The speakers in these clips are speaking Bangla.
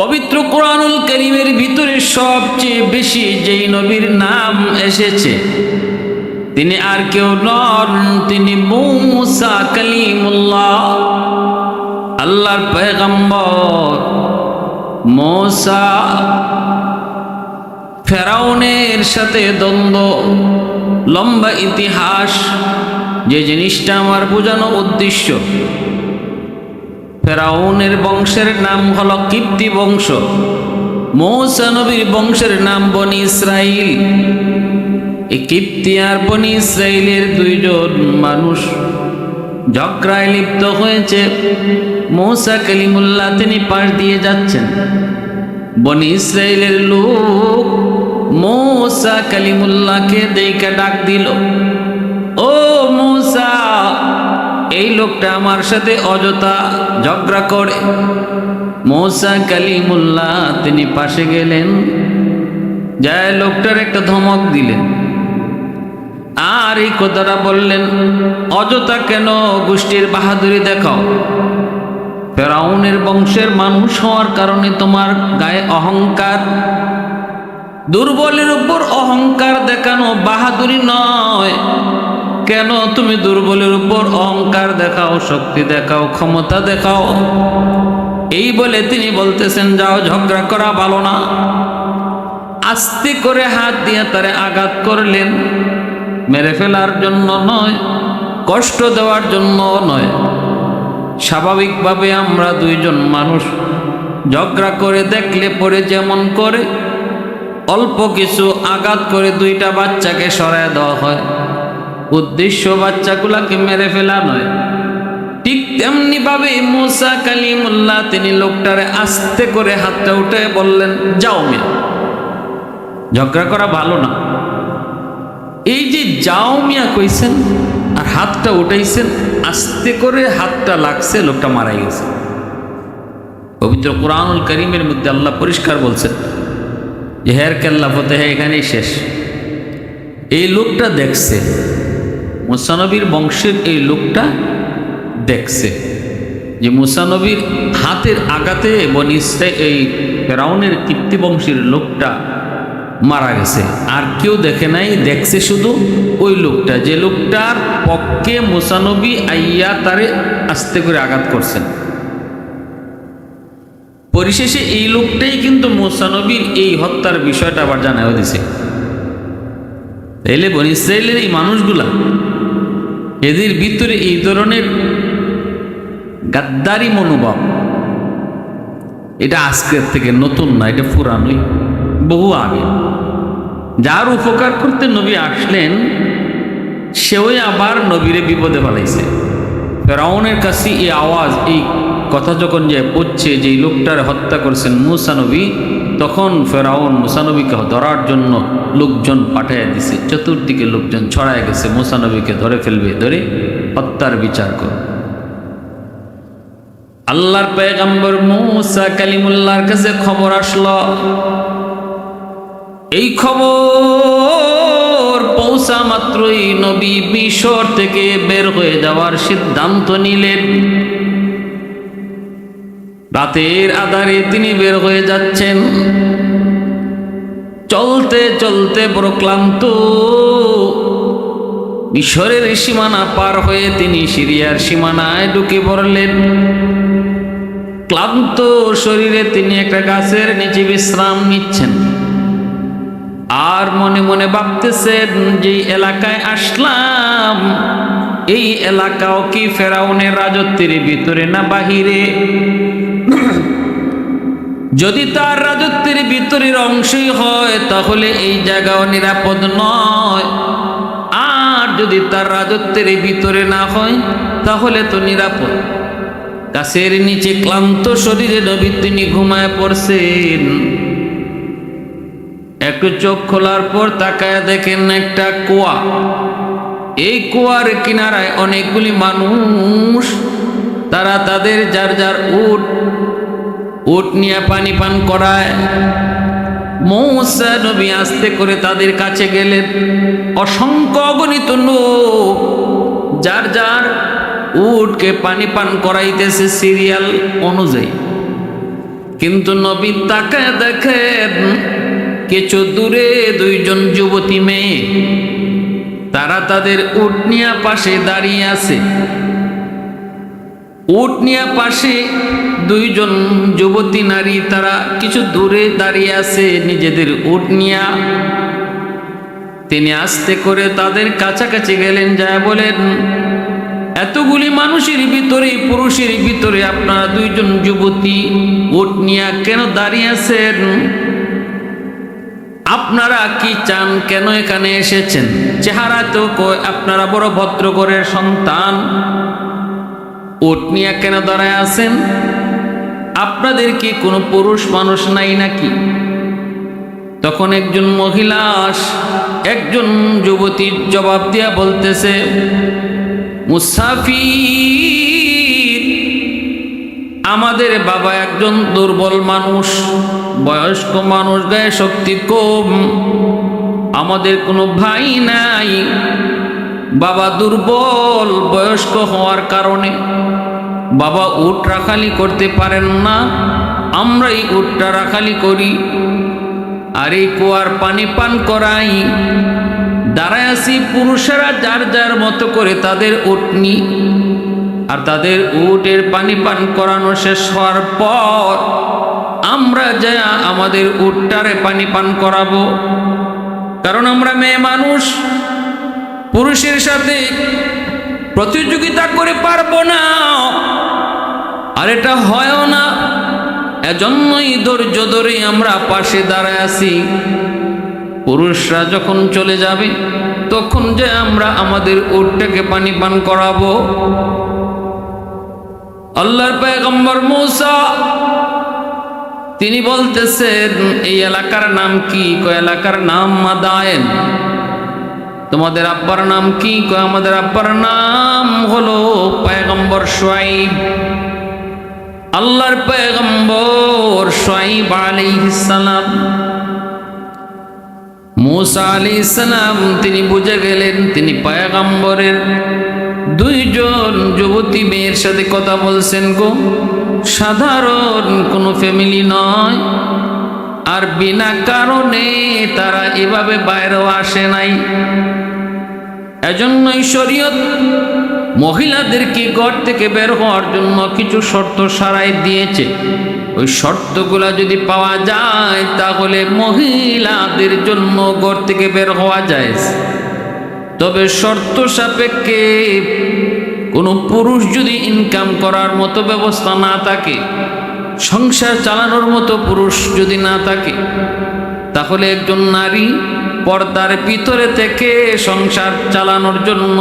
পবিত্র কোরআনুল করিমের ভিতরে সবচেয়ে বেশি যেই নবীর নাম এসেছে, তিনি আর কেউ নন, তিনি আল্লাহর পয়গম্বর, মৌসা ফেরাউনের সাথে দ্বন্দ্ব, লম্বা ইতিহাস, যে জিনিসটা আমার বোঝানো উদ্দেশ্য। ফেরাউনের বংশের নাম হলো কিপ্তি বংশ, মৌসা নবীর বংশের নাম বনি ইসরাইল। এই কিপ্তি আর বনি ইসরাইলের দুইজন মানুষ ঝগড়ায় লিপ্ত হয়েছে। মৌসা কালিমুল্লাহ তিনি পাশ দিয়ে যাচ্ছেন। বনি ইসরাইলের লোক মৌসা কালিমুল্লাহকে দেখে ডাক দিল, ও মৌসা, এই লোকটা আমার সাথে অযথা ঝগড়া করে। মৌসা কালিমুল্লাহ, তিনি পাশে গেলেন। যায় লোকটার একটা ধমক দিলেন। আর এই কথাটা বললেন, অযথা কেন গোষ্ঠীর বাহাদুরি দেখাও? ফেরাউনের বংশের মানুষ হওয়ার কারণে তোমার গায়ে অহংকার। দুর্বলের উপর অহংকার দেখানো বাহাদুরি নয়। কেন তুমি দুর্বলের উপর অহংকার দেখাও, শক্তি দেখাও, ক্ষমতা দেখাও? এই বলে তিনি বলতেছেন, যাও, ঝগড়া করা ভালো না। আস্তে করে হাত দিয়ে তারে আঘাত করলেন। মেরে ফেলার জন্য নয়, কষ্ট দেওয়ার জন্য নয়। স্বাভাবিকভাবে আমরা দুইজন মানুষ, ঝগড়া করে দেখলে পরে যেমন করে, অল্প কিছু আঘাত করে দুইটা বাচ্চাকে সরায় দেওয়া হয়। উদ্দেশ্য বাচ্চাগুলাকে মেরে ফেলা নয়। ঠিক তেমনি ভাবে মুসা কালিমুল্লাহ তিনি লোকটারে আস্তে করে হাতটা উঠে বললেন, যাও মেয়ে, ঝগড়া করা ভালো না। এই যে যাও মিয়া কইছেন আর হাতটা উঠাইছেন, আস্তে করে হাতটা লাগছে, লোকটা মারা গেছে। পবিত্র কোরআনুল করিমের মধ্যে আল্লাহ পরিষ্কার বলছেন যে হের কেল্লা ফতে হ্যাঁ এখানেই শেষ। এই লোকটা দেখছে মুসানবীর বংশের এই লোকটা দেখছে। যে মুসানবীর হাতের আঘাতে বনিসে এই ফেরাউনের কীর্তিবংশীর লোকটা মারা গেছে। আর কেউ দেখে নাই, দেখছে শুধু ওই লোকটা। যে লোকটার পক্ষে মুসানবী আইয়া তারে আস্তে করে আঘাত করছেন। পরিশেষে এই লোকটাই কিন্তু মুসানবীর এই হত্যার বিষয়টা আবার জানাও দিছে। তাইলে বনি ইসরায়েলের এই মানুষগুলা, এদের ভিতরে এই ধরনের গাদ্দারি মনোভাব, এটা আজকের থেকে নতুন না, এটা পুরানই, বহু আগে। যার উপকার করতে নবী আসলেন, সেওই আবার নবীরে বিপদে ফেলাইছে। ফেরাউনের কাছে এই আওয়াজ, এই কথা যখন যে পড়ছে যে লোকটার হত্যা করছেন মুসানবী তখন ফেরাউন মুসানবীকে ধরার জন্য লোকজন পাঠাইয়া দিছে। চতুর্দিকে লোকজন ছড়ায় গেছে, মুসানবীকে ধরে ফেলবে, ধরে হত্যার বিচার কর আল্লাহর পেগম্বর মুসা কালিমুল্লাহর কাছে খবর আসলো। এই খবর পৌঁছা মাত্রই নবী মিশর থেকে বের হয়ে যাওয়ার সিদ্ধান্ত নিলেন। রাতের আধারে তিনি বের হয়ে যাচ্ছেন। চলতে চলতে বড় ক্লান্ত। মিশরের সীমানা পার হয়ে তিনি সিরিয়ার সীমানায় ঢুকে পড়লেন। ক্লান্ত শরীরে তিনি একটা গাছের নিচে বিশ্রাম নিচ্ছেন। আর মনে মনে ভাবতেছেন যে এলাকায় আসলাম। এই এলাকাও কি ফেরাউনের রাজত্বের ভিতরে না বাহিরে? যদি তার রাজত্বের ভিতরের অংশই হয়, তাহলে এই জায়গাও নিরাপদ নয়। আর যদি তার রাজত্বের ভিতরে না হয়, তাহলে তো নিরাপদ। গাছের নিচে ক্লান্ত শরীরে নবী তিনি ঘুমায় পড়ছেন। একটু চোখ খোলার পর তাকায় দেখেন একটা কুয়া। এই কুয়ার কিনারায় অনেকগুলি মানুষ, তারা তাদের যার যার উট উট নিয়ে পানি পান করায়। মৌসা নবী আস্তে করে তাদের কাছে গেলেন। অসংখ্য অগণিত লোক, যার যার উটকে পানি পান করাইতেছে সিরিয়াল অনুযায়ী। কিন্তু নবী তাকে দেখেন, কিছু দূরে দুইজন যুবতী মেয়ে, তারা তাদের উটনিয়া পাশে দাঁড়িয়ে আছে। উটনিয়া পাশে দুইজন যুবতী নারী, তারা কিছু দূরে দাঁড়িয়ে আছে নিজেদের উটনিয়া তিনি আস্তে করে তাদের কাছাকাছি গেলেন যা বলেন, এতগুলি মানুষের ভিতরে, পুরুষের ভিতরে আপনারা দুইজন যুবতী উটনিয়া কেন দাঁড়িয়ে আছেন? আপনারা কি চান কেন এখানে এসেছেন? চেহারা তো আপনারা বড় ভদ্রগরের সন্তান। ওট নিয়ে কেন দাঁড়ায় আছেন? আপনাদের কি কোনো পুরুষ মানুষ নাই নাকি? তখন একজন মহিলা একজন যুবতীর জবাব দিয়া বলতেছে, মুসাফির, আমাদের বাবা একজন দুর্বল মানুষ, বয়স্ক মানুষ, গায়ে শক্তি কম, আমাদের কোনো ভাই নাই বাবা দুর্বল, বয়স্ক হওয়ার কারণে বাবা উট রাখালি করতে পারেন না আমরা এই উটটা রাখালি করি। আর এই কুয়ার পানি পান করাই। দাঁড়ায় আসি পুরুষেরা যার যার মতো করে তাদের উট উটনি। আর তাদের উটের পানি পান করানো শেষ হওয়ার পর আমরা যা আমাদের উটটারে পানি পান করাবো। কারণ আমরা মেয়ে মানুষ পুরুষের সাথে প্রতিযোগিতা করে পারব না। আর এটা হয়ও না। এজন্যই ধৈর্য ধরে আমরা পাশে দাঁড়ায় আছি। পুরুষরা যখন চলে যাবে, তখন যে আমরা আমাদের উটটাকে পানি পান করাবো। আল্লাহর পেগম্বর মৌসা, তিনি বলতেছেন, এই এলাকার নাম কি? এলাকার নাম মাদায়েন। তোমাদের আব্বার নাম কি? আমাদের আব্বার নাম হলো পয়গম্বর সোয়াইব। আল্লাহর পয়গম্বর সোয়াইব আলাইহিস সালাম। মুসা আলাইহিস সালাম, তিনি বুঝে গেলেন তিনি পয়গম্বরের দুইজন যুবতী মেয়ের সাথে কথা বলছেন গো। সাধারণ কোনো ফ্যামিলি নয়। আর বিনা কারণে তারা এভাবে বাইরেও আসে নাই। এজন্যই শরীয়ত মহিলাদেরকে ঘর থেকে বের হওয়ার জন্য কিছু শর্ত সারাই দিয়েছে। ওই শর্তগুলা যদি পাওয়া যায়, তাহলে মহিলাদের জন্য ঘর থেকে বের হওয়া যায় তবে শর্ত সাপেক্ষে কোনো পুরুষ যদি ইনকাম করার মতো ব্যবস্থা না থাকে সংসার চালানোর মতো পুরুষ যদি না থাকে, তাহলে একজন নারী পর্দার ভিতরে থেকে সংসার চালানোর জন্য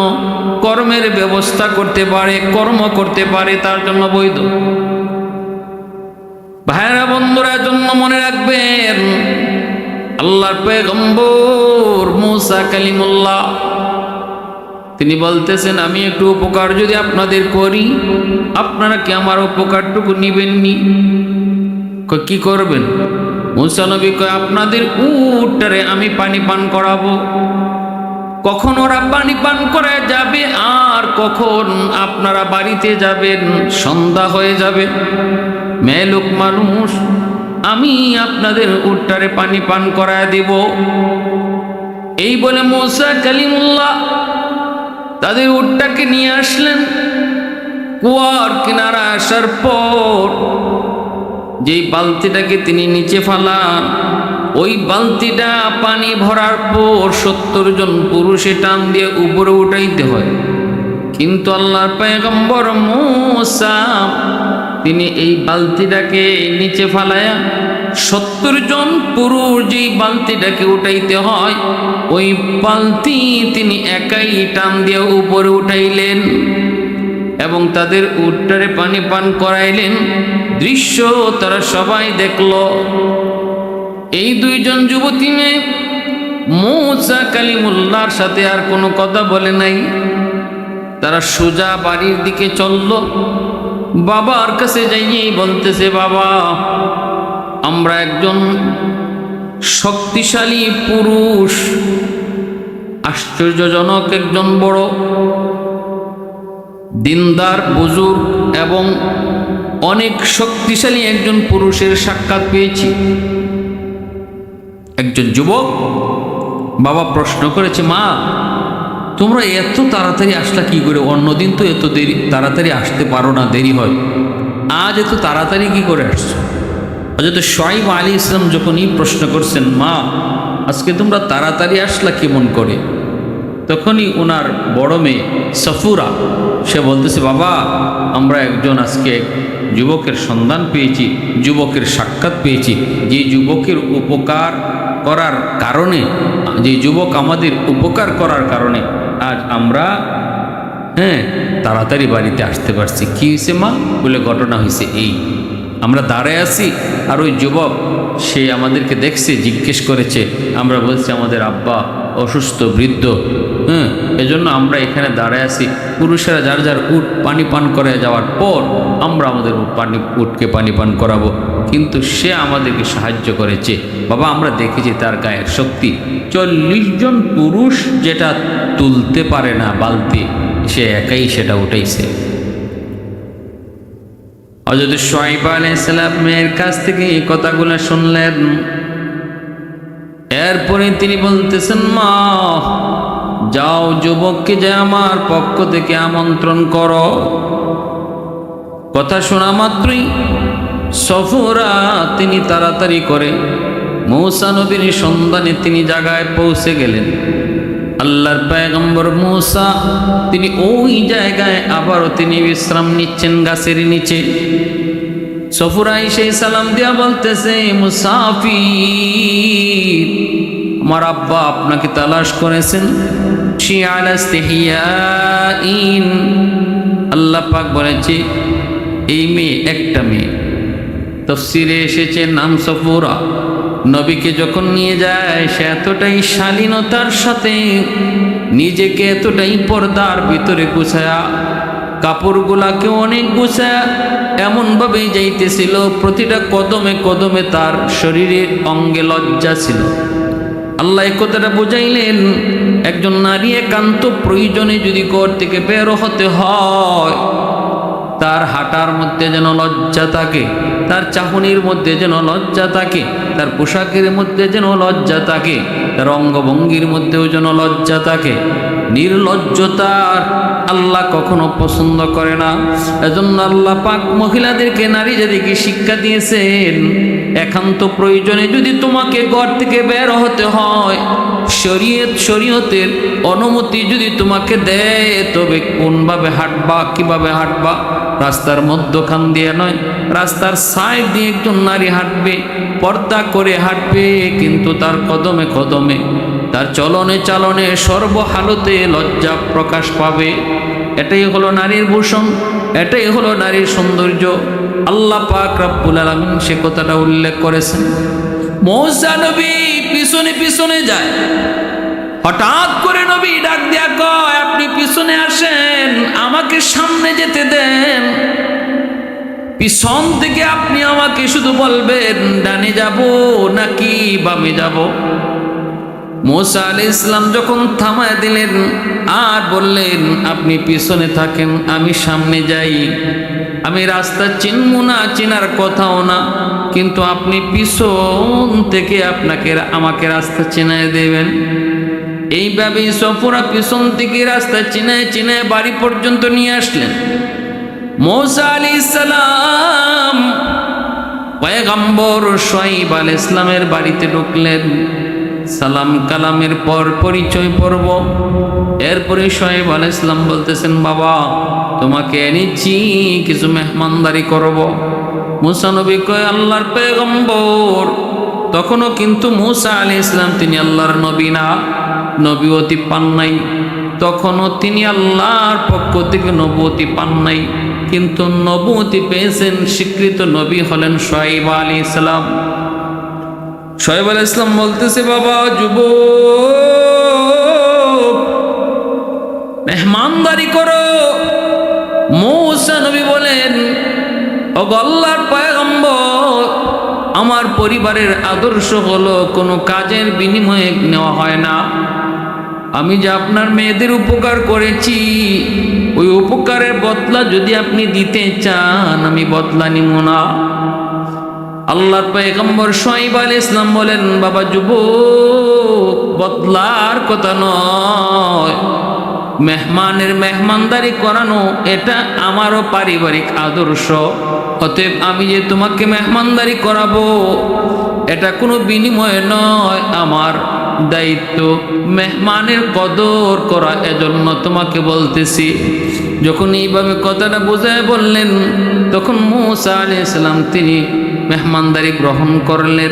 কর্মের ব্যবস্থা করতে পারে, কর্ম করতে পারে, তার জন্য বৈধ। ভাইরা বন্ধুরা জন্য মনে রাখবেন, আল্লাহর পেগম্বর মুসা কালিমুল্লাহ তিনি বলতেছেন, আমি একটু উপকার যদি আপনাদের করি, আপনারা কি আমার উপকারটুকু নিবেননি? কি করবেন? মুসানবী কয়, আপনাদের উটটারে আমি পানি পান করাবো। কখন ওরা পানি পান করে যাবে আর কখন আপনারা বাড়িতে যাবেন, সন্ধ্যা হয়ে যাবে। মেয়ে লোক মানুষ, আমি আপনাদের উটটারে পানি পান করায় দেব। এই বলে মোসা কালিমুল্লাহ তাদের উটটাকে নিয়ে আসলেন। কুয়ার কিনারা আসার পর যেই বালতিটাকে তিনি নিচে ফালান, ওই বালতিটা পানি ভরার পর সত্তর জন পুরুষে টান দিয়ে উপরে উঠাইতে হয়। কিন্তু আল্লাহর পেগম্বর মোসা, তিনি এই বালতিটাকে নিচে ফালায়া সত্তর জন পুরুষ যেই বালতিটাকে উঠাইতে হয়, ওই বালতি তিনি একাই টান দিয়ে উপরে উঠাইলেন এবং তাদের উট্টারে পানি পান করাইলেন। দৃশ্য তারা সবাই দেখল। এই দুইজন যুবতী মেয়ে মৌসা কালিমুল্লার সাথে আর কোনো কথা বলে নাই। তারা সোজা বাড়ির দিকে চলল। বাবার কাছে যাইয়েই বলতেছে, বাবা আমরা একজন শক্তিশালী পুরুষ, আশ্চর্যজনক একজন বড়, দিনদার, বুজুর্গ এবং অনেক শক্তিশালী একজন পুরুষের সাক্ষাৎ পেয়েছি। একজন যুবক বাবা প্রশ্ন করেছে, মা, তোমরা এত তাড়াতাড়ি আসলা কি করে? অন্যদিন তো এত দেরি, তাড়াতাড়ি আসতে পারো না, দেরি হয়। আজ এত তাড়াতাড়ি কি করে আসছো? অযথ সোয়াইব আলী ইসলাম যখনই প্রশ্ন করছেন, মা, আজকে তোমরা তাড়াতাড়ি আসলা কেমন করে? তখনই ওনার বড় মেয়ে সফুরা, সে বলতেছে, বাবা, আমরা একজন আজকে যুবকের সন্ধান পেয়েছি, যুবকের সাক্ষাৎ পেয়েছি। যে যুবকের উপকার করার কারণে, যে যুবক আমাদের উপকার করার কারণে আজ আমরা হ্যাঁ তাড়াতাড়ি বাড়িতে আসতে পারছি। কী হয়েছে মা? বলে, ঘটনা হয়েছে এই। আমরা দাঁড়ায় আছি, আর ওই যুবক, সে আমাদেরকে দেখছে, জিজ্ঞেস করেছে, আমরা বলছি আমাদের আব্বা অসুস্থ, বৃদ্ধ হ্যাঁ এজন্য আমরা এখানে দাঁড়ায় আছি। পুরুষেরা যার যার উট পানি পান করে যাওয়ার পর আমরা আমাদের উট পানি, উটকে পানি পান করাবো। কিন্তু সে আমাদেরকে সাহায্য করেছে। বাবা, আমরা দেখেছি তার গায়ের শক্তি। চল্লিশ জন পুরুষ যেটা তুলতে পারে না, বালতি, সে একাই সেটা উঠাইছে। হজরত সোয়াইব আলাইসালামের কাছ থেকে এই কথাগুলো শুনলেন। এরপরে তিনি বলতেছেন, মা, যাও যুবককে যে আমার পক্ষ থেকে আমন্ত্রণ করো। কথা শোনা মাত্রই সফরা তিনি তাড়াতাড়ি করে মৌসা নবীর সন্ধানে তিনি জায়গায় পৌঁছে গেলেন। আল্লাহর পায়গম্বর মূসা, তিনি ওই জায়গায় আবারও তিনি বিশ্রাম নিচ্ছেন গাছের নিচে। সফুরাই সেই সালাম দিয়া বলতেছে, মুসাফির, আমার আব্বা আপনাকে তালাশ করেছেন। আল্লাহ পাক বলেছে এই মেয়ে একটা মেয়ে। তফসিরে এসেছে, নাম সফুরা। নবীকে যখন নিয়ে যায়, সে এতটাই শালীনতার সাথে নিজেকে এতটাই পর্দার ভিতরে গুছায়া কাপড়গুলাকে অনেক গুছায়া এমনভাবেই যাইতেছিল। প্রতিটা কদমে কদমে তার শরীরের অঙ্গে লজ্জা ছিল। আল্লাহ এ কথাটা বুঝাইলেন, একজন নারী একান্ত প্রয়োজনে যদি ঘর থেকে বের হতে হয়, তার হাঁটার মধ্যে যেন লজ্জা থাকে। তার চাহনির মধ্যে যেন লজ্জা থাকে, তার পোশাকের মধ্যে যেন লজ্জা থাকে, তার অঙ্গভঙ্গির মধ্যেও যেন লজ্জা থাকে। নির্লজ্জতার আল্লাহ কখনো পছন্দ করে না। এজন্য আল্লাহ পাক মহিলাদেরকে নারী জাতিকে শিক্ষা দিয়েছেন, একান্ত প্রয়োজনে যদি তোমাকে ঘর থেকে বের হতে হয়, শরীয়ত, শরীয়তের অনুমতি যদি তোমাকে দেয়, তবে কোনভাবে হাঁটবা, কীভাবে হাঁটবা? রাস্তার মধ্যখান দিয়ে নয়, রাস্তার সাইড দিয়ে একজন নারী হাঁটবে, পর্দা করে হাঁটবে, কিন্তু তার কদমে কদমে, তার চলনে চালনে সর্বহালতে লজ্জা প্রকাশ পাবে। এটাই হলো নারীর ভূষণ, এটাই হলো নারীর সৌন্দর্য। আল্লাহ পাক রাব্বুল আলামিন সে কথাটা উল্লেখ করেছেন। মৌসা নবী পিছনে পিছনে যায়। হঠাৎ করে নবী ডাক কয়, আপনি পিছনে আসেন? আমাকে সামনে যেতে দেন। পিছন থেকে আপনি আমাকে শুধু বলবেন, ডানে যাব নাকি বামে যাব? মোসা আলি ইসলাম যখন থামায় দিলেন আর বললেন, আপনি পিছনে থাকেন, আমি সামনে যাই। আমি রাস্তা চিনব না, চেনার কথাও না, কিন্তু আপনি পিছন থেকে আপনাকে, আমাকে রাস্তা চেনায় দেবেন। এইভাবে সফরা পিছন থেকে রাস্তা চিনায় চিনায় বাড়ি পর্যন্ত নিয়ে আসলেন। মৌসা আলী ইসলাম পয়গম্বর সোয়াইব আল ইসলামের বাড়িতে ঢুকলেন। সালাম কালামের পর পরিচয় পর্ব। এরপরে সোয়েব আল ইসলাম বলতেছেন, বাবা, তোমাকে এনেছি, কিছু মেহমানদারি করব। মুসানবী কয়, আল্লাহর পেগম্বর তখনও কিন্তু মুসা আলী ইসলাম তিনি আল্লাহর নবী না। নবীতি পান নাই। তখনও তিনি আল্লাহর পক্ষ থেকে নবতি পান নাই। কিন্তু নবতি পেয়েছেন স্বীকৃত নবী হলেন সোয়েব আলী ইসলাম। শোয়েব আল ইসলাম বলতেছে, বাবা যুব মেহমানদারি করো। মৌসা নবী বলেন ও গল্লার পায়গম্বর, আমার পরিবারের আদর্শ হলো কোনো কাজের বিনিময়ে নেওয়া হয় না। আমি যে আপনার মেয়েদের উপকার করেছি, ওই উপকারের বদলা যদি আপনি দিতে চান, আমি বদলা নিব না। আল্লাহর পয়গম্বর সোহাইব আল ইসলাম বলেন, বাবা যুব বদলার কথা নয়। মেহমানের মেহমানদারি করানো, এটা আমারও পারিবারিক আদর্শ। অতএব আমি যে তোমাকে মেহমানদারি করাবো, এটা কোনো বিনিময় নয় আমার। দায়িত্ব, মেহমানের কদর করা এজন্য তোমাকে বলতেছি। যখন এইভাবে কথাটা বোঝায় বললেন, তখন মুসা আলাইহিস সালাম তিনি মেহমানদারি গ্রহণ করলেন।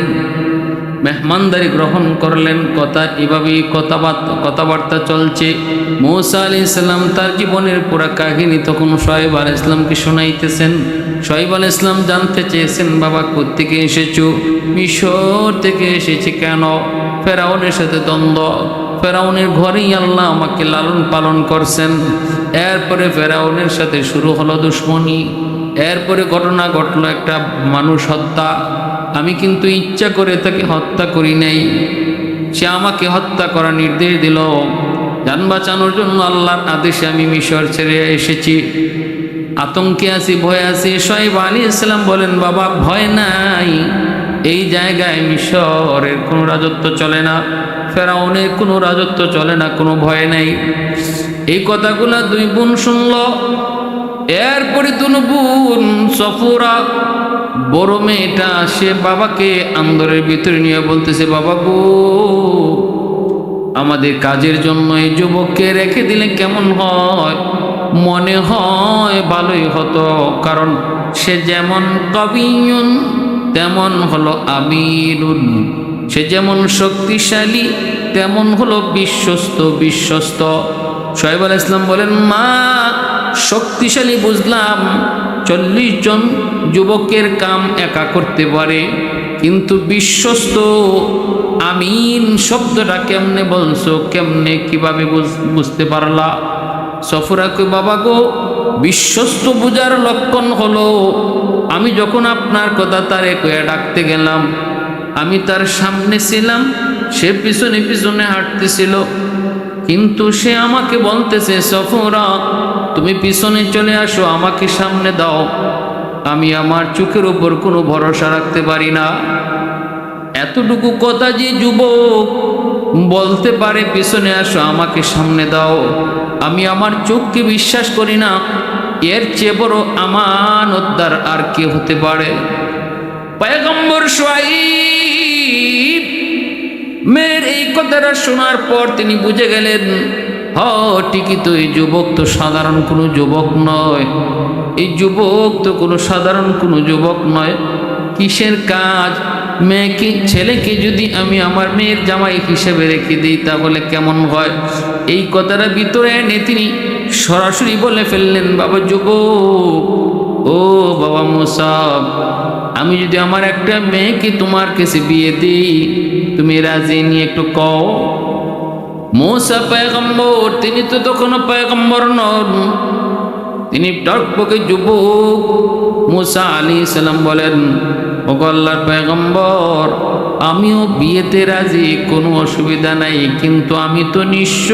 মেহমানদারি গ্রহণ করলেন, কথা এভাবেই কথাবার্তা কথাবার্তা চলছে। মৌসা আলি ইসলাম তার জীবনের পুরা কাহিনী তখন সাহেব আল ইসলামকে শোনাইতেছেন। সোহেব আল ইসলাম জানতে চেয়েছেন, বাবা, কোত্থেকে এসেছ? মিশর থেকে এসেছি কেন? ফেরাউনের সাথে দ্বন্দ্ব। ফেরাউনের ঘরেই আল্লাহ আমাকে লালন পালন করছেন। এরপরে ফেরাউনের সাথে শুরু হলো দুশ্মনী। এরপরে ঘটনা ঘটলো একটা মানুষ হত্যা। আমি কিন্তু ইচ্ছা করে তাকে হত্যা করি নাই। সে আমাকে হত্যা করার নির্দেশ দিল। যান বাঁচানোর জন্য আল্লাহর আদেশে আমি মিশর ছেড়ে এসেছি। আতঙ্কে আছি, ভয় আছি। সোহেব আলী ইসলাম বলেন, বাবা, ভয় নাই। এই জায়গায় মিশরের কোনো রাজত্ব চলে না, ফেরাউনের কোনো রাজত্ব চলে না, কোনো ভয় নাই। এই কথাগুলা দুই বোন শুনল। এরপরে দুন বোন সফুরা, বড় মেয়েটা, সে বাবাকে আন্দরের ভিতরে নিয়ে বলতেছে, বাবা গো, আমাদের কাজের জন্য এই যুবককে রেখে দিলে কেমন হয়? মনে হয় ভালোই হতো, কারণ সে যেমন কবিয়ন তেমন হলো আমিরুন। সে যেমন শক্তিশালী, তেমন হলো বিশ্বস্ত বিশ্বস্ত। সোহেব আল ইসলাম বলেন, মা, শক্তিশালী বুঝলাম, চল্লিশ জন যুবকের কাম একা করতে পারে, কিন্তু বিশ্বস্ত আমিন শব্দটা কেমনে বলছো, কেমনে কীভাবে বুঝ- বুঝতে পারলা? সফরাকে বাবা গো, বিশ্বস্ত পূজার লক্ষণ হলো, আমি যখন আপনার কথা তারে কয়ে ডাকতে গেলাম, আমি তার সামনে ছিলাম, সে পিছনে পিছনে হাঁটতেছিল। কিন্তু সে আমাকে বলতেছে, সফরা, তুমি পিছনে চলে আসো, আমাকে সামনে দাও। আমি আমার চোখের উপর কোনো ভরসা রাখতে পারি না। এতটুকু কথা যে যুবক বলতে পারে, পিছনে আসো, আমাকে সামনে দাও। আমি আমার চোখকে বিশ্বাস করি না। এর চেয়ে বড় আমানতদার আর কে হতে পারে? পয়গম্বর সোয়াইব মেয়ের এই কথাটা শোনার পর তিনি বুঝে গেলেন, হ, ঠিকই তো এই যুবক তো সাধারণ কোনো যুবক নয়। এই যুবক তো কোনো সাধারণ কোনো যুবক নয়। কিসের কাজ? মেয়েকে, ছেলেকে যদি আমি আমার মেয়ের জামাই হিসেবে রেখে দিই, তাহলে কেমন হয়? এই কথাটা ভিতরে এনে তিনি সরাসরি বলে ফেললেন, বাবা যুবক, ও বাবা মোসাব, আমি যদি আমার একটা মেয়েকে তোমার কাছে বিয়ে দিই, তুমি রাজি নিয়ে একটু কও। মোসা পয়গম্বর, তিনি তো তখনও পয়গম্বর নন। তিনি টকবকে যুবক, মুসা আলী সালাম বলেন ও পেগম্বর আমিও বিয়েতে রাজি কোনো অসুবিধা নাই কিন্তু আমি তো নিঃস্ব